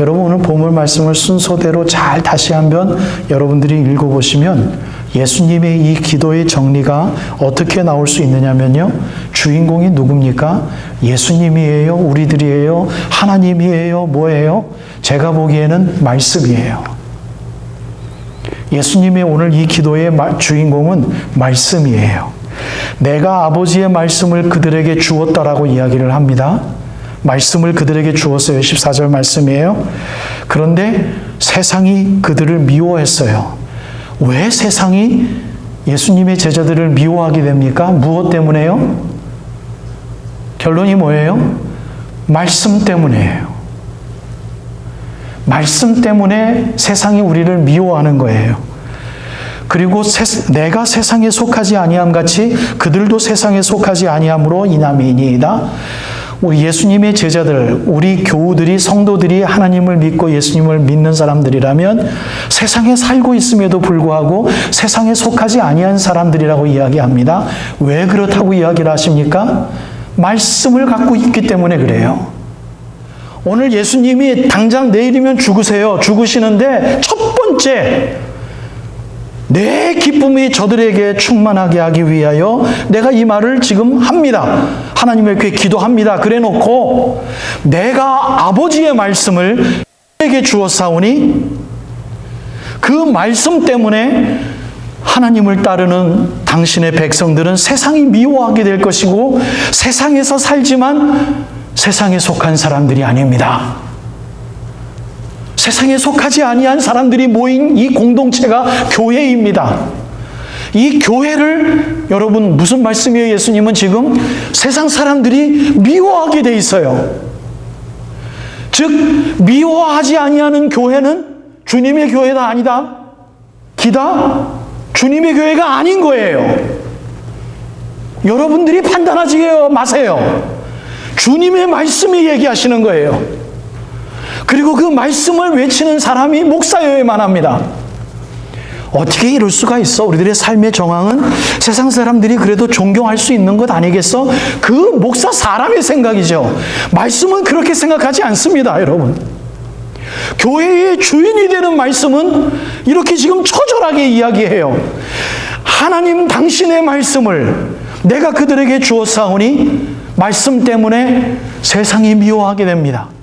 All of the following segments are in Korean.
여러분 오늘 보물 말씀을 순서대로 잘 다시 한번 여러분들이 읽어보시면 예수님의 이 기도의 정리가 어떻게 나올 수 있느냐면요. 주인공이 누굽니까? 예수님이에요? 우리들이에요? 하나님이에요? 뭐예요? 제가 보기에는 말씀이에요. 예수님의 오늘 이 기도의 주인공은 말씀이에요. 내가 아버지의 말씀을 그들에게 주었다라고 이야기를 합니다. 말씀을 그들에게 주었어요. 14절 말씀이에요. 그런데 세상이 그들을 미워했어요. 왜 세상이 예수님의 제자들을 미워하게 됩니까? 무엇 때문에요? 결론이 뭐예요? 말씀 때문이에요. 말씀 때문에 세상이 우리를 미워하는 거예요. 그리고 세, 내가 세상에 속하지 아니함 같이 그들도 세상에 속하지 아니함으로 이남이니이다. 우리 예수님의 제자들, 우리 교우들이 성도들이 하나님을 믿고 예수님을 믿는 사람들이라면 세상에 살고 있음에도 불구하고 세상에 속하지 아니한 사람들이라고 이야기합니다. 왜 그렇다고 이야기를 하십니까? 말씀을 갖고 있기 때문에 그래요. 오늘 예수님이 당장 내일이면 죽으세요. 죽으시는데 첫 번째 내 기쁨이 저들에게 충만하게 하기 위하여 내가 이 말을 지금 합니다. 하나님에게 기도합니다. 그래 놓고 내가 아버지의 말씀을 에게 주었사오니 그 말씀 때문에 하나님을 따르는 당신의 백성들은 세상이 미워하게 될 것이고 세상에서 살지만 세상에 속한 사람들이 아닙니다. 세상에 속하지 아니한 사람들이 모인 이 공동체가 교회입니다. 이 교회를 여러분 무슨 말씀이에요? 예수님은 지금 세상 사람들이 미워하게 돼 있어요. 즉 미워하지 아니하는 교회는 주님의 교회가 아니다. 기다 주님의 교회가 아닌 거예요. 여러분들이 판단하지 마세요. 주님의 말씀이 얘기하시는 거예요. 그리고 그 말씀을 외치는 사람이 목사여야만 합니다. 어떻게 이럴 수가 있어? 우리들의 삶의 정황은 세상 사람들이 그래도 존경할 수 있는 것 아니겠어? 그 목사 사람의 생각이죠. 말씀은 그렇게 생각하지 않습니다, 여러분. 교회의 주인이 되는 말씀은 이렇게 지금 처절하게 이야기해요. 하나님 당신의 말씀을 내가 그들에게 주었사오니 말씀 때문에 세상이 미워하게 됩니다.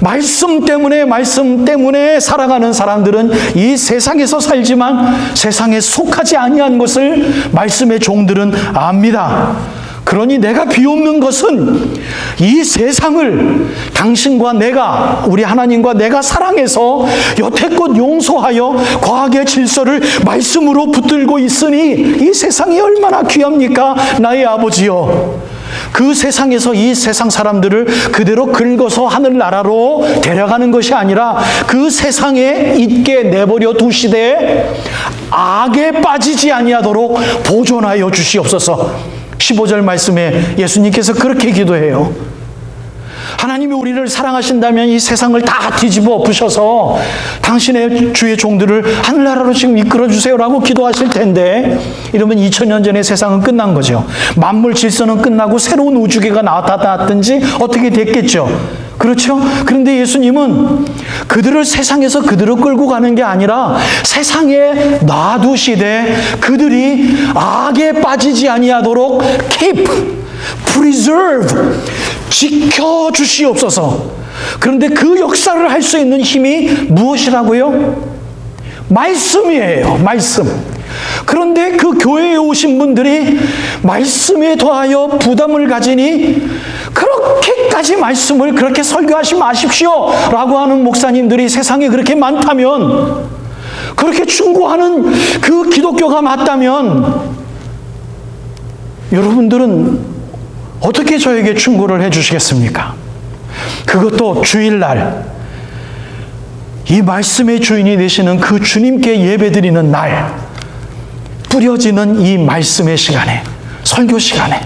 말씀 때문에 말씀 때문에 살아가는 사람들은 이 세상에서 살지만 세상에 속하지 아니한 것을 말씀의 종들은 압니다. 그러니 내가 비옵는 것은 이 세상을 당신과 내가 우리 하나님과 내가 사랑해서 여태껏 용서하여 과학의 질서를 말씀으로 붙들고 있으니 이 세상이 얼마나 귀합니까 나의 아버지여 그 세상에서 이 세상 사람들을 그대로 긁어서 하늘나라로 데려가는 것이 아니라 그 세상에 있게 내버려 두시되 악에 빠지지 아니하도록 보존하여 주시옵소서. 15절 말씀에 예수님께서 그렇게 기도해요. 하나님이 우리를 사랑하신다면 이 세상을 다 뒤집어 엎으셔서 당신의 주의 종들을 하늘나라로 지금 이끌어 주세요라고 기도하실 텐데 이러면 2000년 전에 세상은 끝난 거죠. 만물 질서는 끝나고 새로운 우주계가 나타났든지 어떻게 됐겠죠. 그렇죠? 그런데 예수님은 그들을 세상에서 그들을 끌고 가는 게 아니라 세상에 놔두시되 그들이 악에 빠지지 아니하도록 keep, preserve, 지켜 주시옵소서. 그런데 그 역사를 할 수 있는 힘이 무엇이라고요? 말씀이에요. 말씀. 그런데 그 교회에 오신 분들이 말씀에 더하여 부담을 가지니 그렇게까지 말씀을 그렇게 설교하지 마십시오. 라고 하는 목사님들이 세상에 그렇게 많다면 그렇게 충고하는 그 기독교가 맞다면 여러분들은 어떻게 저에게 충고를 해 주시겠습니까? 그것도 주일날. 이 말씀의 주인이 되시는 그 주님께 예배드리는 날. 뿌려지는 이 말씀의 시간에 설교 시간에.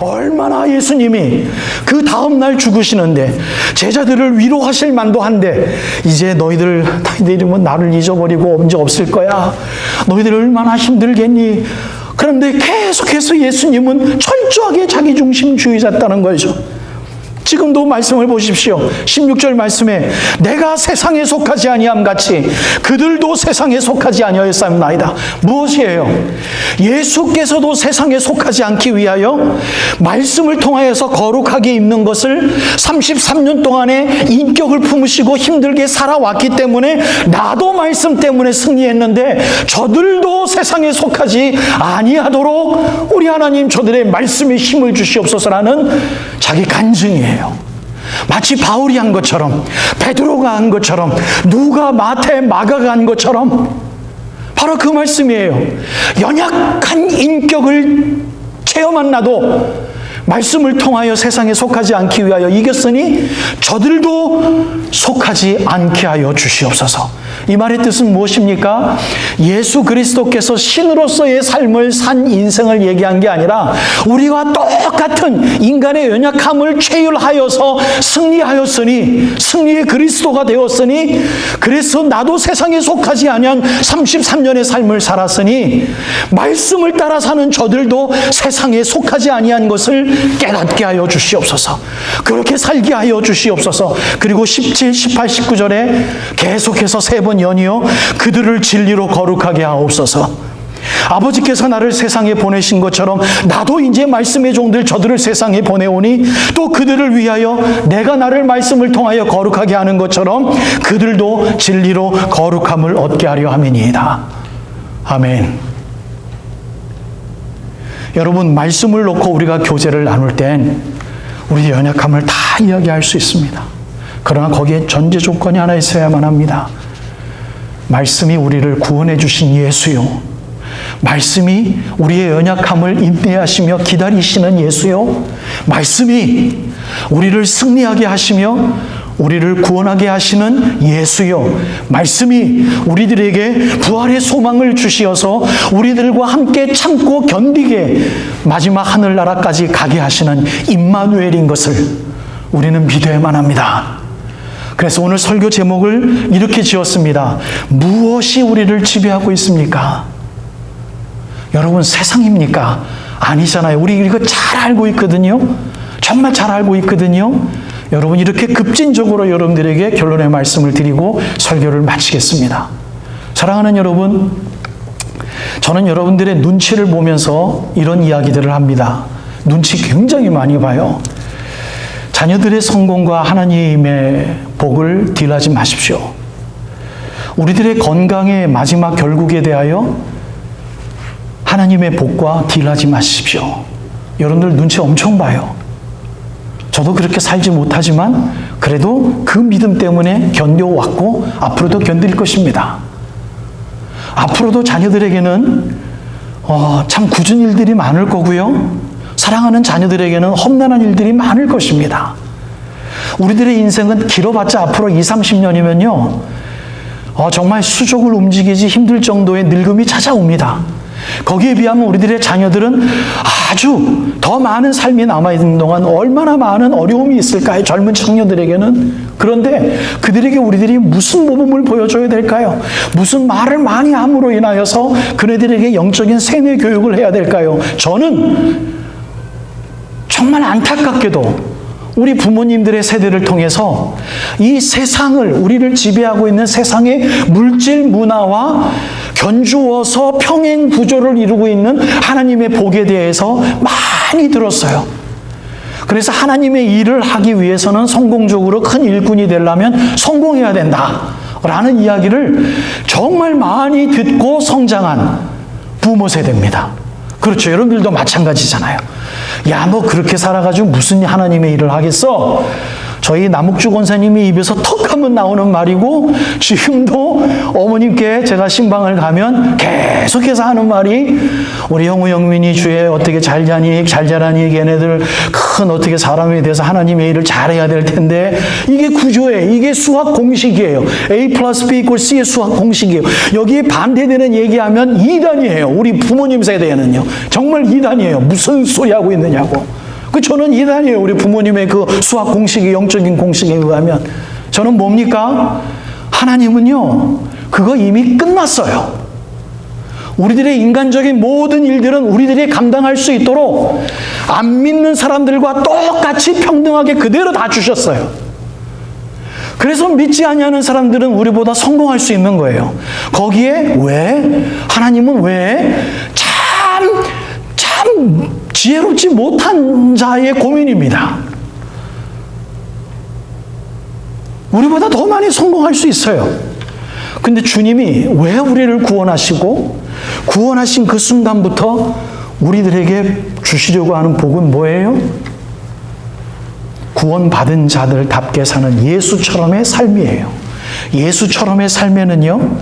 얼마나 예수님이 그 다음날 죽으시는데 제자들을 위로하실 만도 한데 이제 너희들 너희들이 뭐 나를 잊어버리고 언제 없을 거야. 너희들 얼마나 힘들겠니 그런데 계속해서 예수님은 철저하게 자기 중심주의자였다는 거죠. 지금도 말씀을 보십시오. 16절 말씀에 내가 세상에 속하지 아니함 같이 그들도 세상에 속하지 아니하였사옵나이다. 무엇이에요? 예수께서도 세상에 속하지 않기 위하여 말씀을 통하여서 거룩하게 입는 것을 33년 동안의 인격을 품으시고 힘들게 살아왔기 때문에 나도 말씀 때문에 승리했는데 저들도 세상에 속하지 아니하도록 우리 하나님 저들의 말씀에 힘을 주시옵소서라는 자기 간증이에요. 마치 바울이 한 것처럼 베드로가 한 것처럼 누가 마태 마가가 한 것처럼 바로 그 말씀이에요. 연약한 인격을 체험한 나도 말씀을 통하여 세상에 속하지 않기 위하여 이겼으니 저들도 속하지 않게 하여 주시옵소서. 이 말의 뜻은 무엇입니까? 예수 그리스도께서 신으로서의 삶을 산 인생을 얘기한 게 아니라 우리와 똑같은 인간의 연약함을 최율하여서 승리하였으니 승리의 그리스도가 되었으니 그래서 나도 세상에 속하지 아니한 33년의 삶을 살았으니 말씀을 따라 사는 저들도 세상에 속하지 아니한 것을 깨닫게 하여 주시옵소서. 그렇게 살게 하여 주시옵소서. 그리고 17, 18, 19절에 계속해서 세번 연이어 그들을 진리로 거룩하게 하옵소서. 아버지께서 나를 세상에 보내신 것처럼 나도 이제 말씀의 종들 저들을 세상에 보내오니 또 그들을 위하여 내가 나를 말씀을 통하여 거룩하게 하는 것처럼 그들도 진리로 거룩함을 얻게 하려 함이니이다. 아멘. 여러분 말씀을 놓고 우리가 교제를 나눌 땐 우리 연약함을 다 이야기할 수 있습니다. 그러나 거기에 전제 조건이 하나 있어야만 합니다. 말씀이 우리를 구원해 주신 예수요. 말씀이 우리의 연약함을 인내하시며 기다리시는 예수요. 말씀이 우리를 승리하게 하시며 우리를 구원하게 하시는 예수요. 말씀이 우리들에게 부활의 소망을 주시어서 우리들과 함께 참고 견디게 마지막 하늘나라까지 가게 하시는 임마누엘인 것을 우리는 믿어야만 합니다. 그래서 오늘 설교 제목을 이렇게 지었습니다. 무엇이 우리를 지배하고 있습니까? 여러분 세상입니까? 아니잖아요. 우리 이거 잘 알고 있거든요. 정말 잘 알고 있거든요. 여러분 이렇게 급진적으로 여러분들에게 결론의 말씀을 드리고 설교를 마치겠습니다. 사랑하는 여러분, 저는 여러분들의 눈치를 보면서 이런 이야기들을 합니다. 눈치 굉장히 많이 봐요. 자녀들의 성공과 하나님의 복을 딜하지 마십시오. 우리들의 건강의 마지막 결국에 대하여 하나님의 복과 딜하지 마십시오. 여러분들 눈치 엄청 봐요. 저도 그렇게 살지 못하지만 그래도 그 믿음 때문에 견뎌왔고 앞으로도 견딜 것입니다. 앞으로도 자녀들에게는 어, 참 굳은 일들이 많을 거고요. 사랑하는 자녀들에게는 험난한 일들이 많을 것입니다. 우리들의 인생은 길어봤자 앞으로 2, 30년이면요. 어, 정말 수족을 움직이지 힘들 정도의 늙음이 찾아옵니다. 거기에 비하면 우리들의 자녀들은 아주 더 많은 삶이 남아있는 동안 얼마나 많은 어려움이 있을까요? 젊은 청년들에게는. 그런데 그들에게 우리들이 무슨 모범을 보여줘야 될까요? 무슨 말을 많이 함으로 인하여서 그네들에게 영적인 세뇌 교육을 해야 될까요? 저는 정말 안타깝게도 우리 부모님들의 세대를 통해서 이 세상을 우리를 지배하고 있는 세상의 물질 문화와 견주어서 평행 구조를 이루고 있는 하나님의 복에 대해서 많이 들었어요. 그래서 하나님의 일을 하기 위해서는 성공적으로 큰 일꾼이 되려면 성공해야 된다. 라는 이야기를 정말 많이 듣고 성장한 부모 세대입니다. 그렇죠. 여러분들도 마찬가지잖아요. 야, 너 그렇게 살아가지고 무슨 하나님의 일을 하겠어? 저희 남욱주 권사님이 입에서 턱 하면 나오는 말이고 지금도 어머님께 제가 신방을 가면 계속해서 하는 말이 우리 형우 영민이 주에 어떻게 잘 자니 잘 자라니 걔네들 큰 어떻게 사람에 대해서 하나님의 일을 잘해야 될 텐데 이게 구조예요. 이게 수학 공식이에요. A 플러스 B 이꼴 C의 수학 공식이에요. 여기에 반대되는 얘기하면 이단이에요. 우리 부모님 세대에는요. 정말 이단이에요. 무슨 소리 하고 있느냐고. 그 저는 이단이에요. 우리 부모님의 그 수학 공식이 영적인 공식에 의하면 저는 뭡니까? 하나님은요. 그거 이미 끝났어요. 우리들의 인간적인 모든 일들은 우리들이 감당할 수 있도록 안 믿는 사람들과 똑같이 평등하게 그대로 다 주셨어요. 그래서 믿지 아니하는 사람들은 우리보다 성공할 수 있는 거예요. 거기에 왜 하나님은 왜 참 참 지혜롭지 못한 자의 고민입니다. 우리보다 더 많이 성공할 수 있어요. 근데 주님이 왜 우리를 구원하시고 구원하신 그 순간부터 우리들에게 주시려고 하는 복은 뭐예요? 구원받은 자들답게 사는 예수처럼의 삶이에요. 예수처럼의 삶에는요,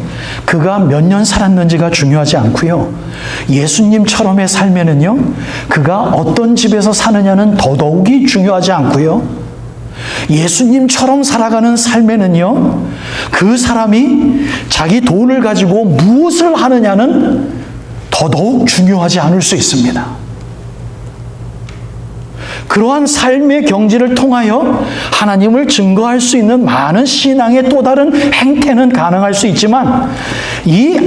그가 몇 년 살았는지가 중요하지 않고요. 예수님처럼의 삶에는요, 그가 어떤 집에서 사느냐는 더더욱이 중요하지 않고요. 예수님처럼 살아가는 삶에는요, 그 사람이 자기 돈을 가지고 무엇을 하느냐는 더더욱 중요하지 않을 수 있습니다. 그러한 삶의 경지를 통하여 하나님을 증거할 수 있는 많은 신앙의 또 다른 행태는 가능할 수 있지만 이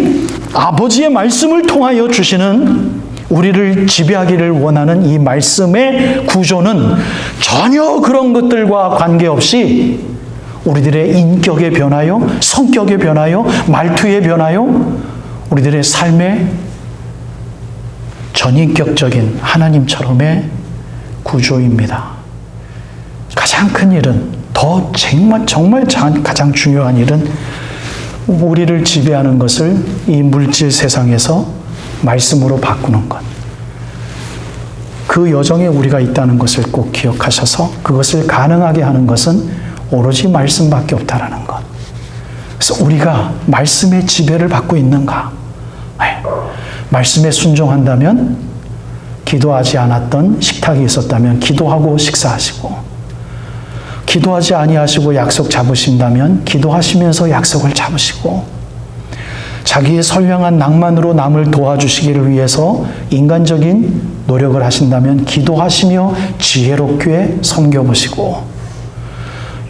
아버지의 말씀을 통하여 주시는 우리를 지배하기를 원하는 이 말씀의 구조는 전혀 그런 것들과 관계없이 우리들의 인격에 변하여 성격에 변하여 말투에 변하여 우리들의 삶의 전인격적인 하나님처럼의 구조입니다. 가장 큰 일은 더 정말 정말 가장 중요한 일은 우리를 지배하는 것을 이 물질 세상에서 말씀으로 바꾸는 것. 그 여정에 우리가 있다는 것을 꼭 기억하셔서 그것을 가능하게 하는 것은 오로지 말씀밖에 없다라는 것. 그래서 우리가 말씀의 지배를 받고 있는가? 네. 말씀에 순종한다면 기도하지 않았던 식탁이 있었다면 기도하고 식사하시고 기도하지 아니하시고 약속 잡으신다면 기도하시면서 약속을 잡으시고 자기의 선량한 낭만으로 남을 도와주시기를 위해서 인간적인 노력을 하신다면 기도하시며 지혜롭게 섬겨보시고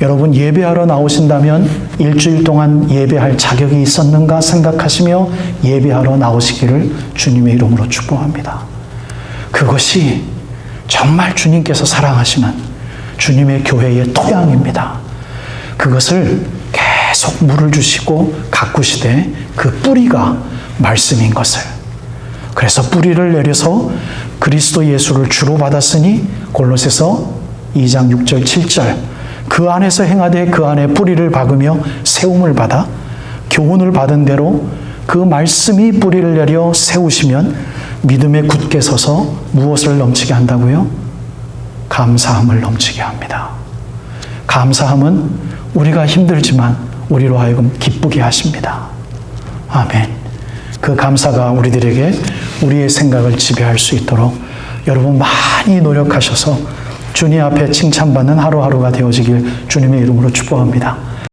여러분 예배하러 나오신다면 일주일 동안 예배할 자격이 있었는가 생각하시며 예배하러 나오시기를 주님의 이름으로 축복합니다. 그것이 정말 주님께서 사랑하시는 주님의 교회의 토양입니다. 그것을 계속 물을 주시고 가꾸시되 그 뿌리가 말씀인 것을. 그래서 뿌리를 내려서 그리스도 예수를 주로 받았으니 골로새서 2장 6절 7절 그 안에서 행하되 그 안에 뿌리를 박으며 세움을 받아 교훈을 받은 대로 그 말씀이 뿌리를 내려 세우시면 믿음에 굳게 서서 무엇을 넘치게 한다고요? 감사함을 넘치게 합니다. 감사함은 우리가 힘들지만 우리로 하여금 기쁘게 하십니다. 아멘. 그 감사가 우리들에게 우리의 생각을 지배할 수 있도록 여러분 많이 노력하셔서 주님 앞에 칭찬받는 하루하루가 되어지길 주님의 이름으로 축복합니다.